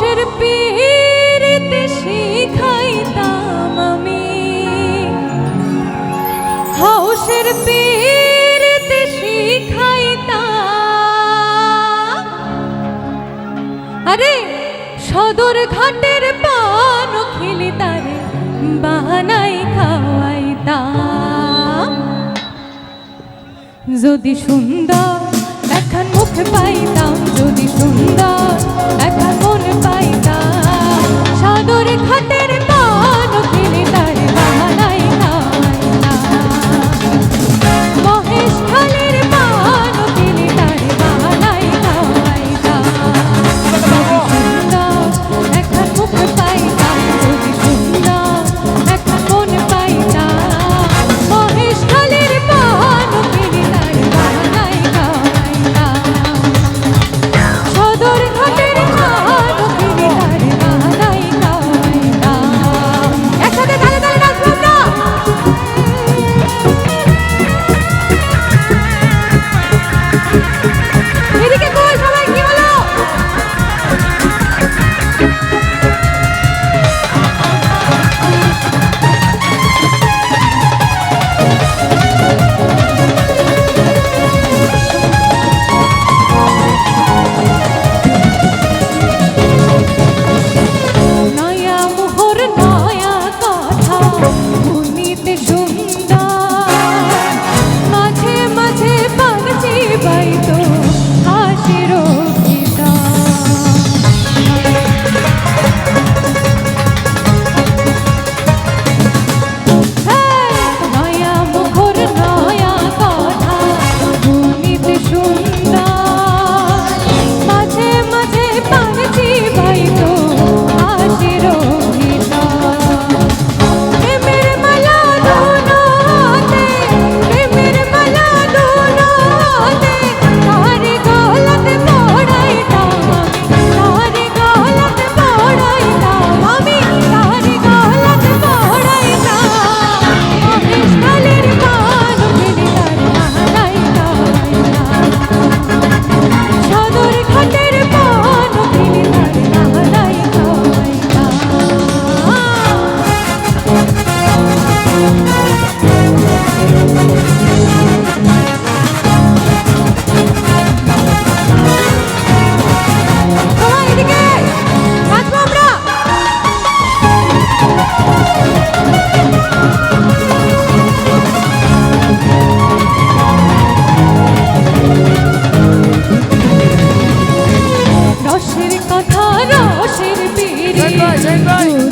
মানুষের পীড়িতে শিখাইতাম আমি। হাউসের পীড়িতে শিখাইতাম আরে, সদর ঘাটের পান খেলি তারে বাহানাই খাওয়াইতাম। যদি সুন্দর, এখন মুখ পাইতাম যদি সুন্দর। 一拜天地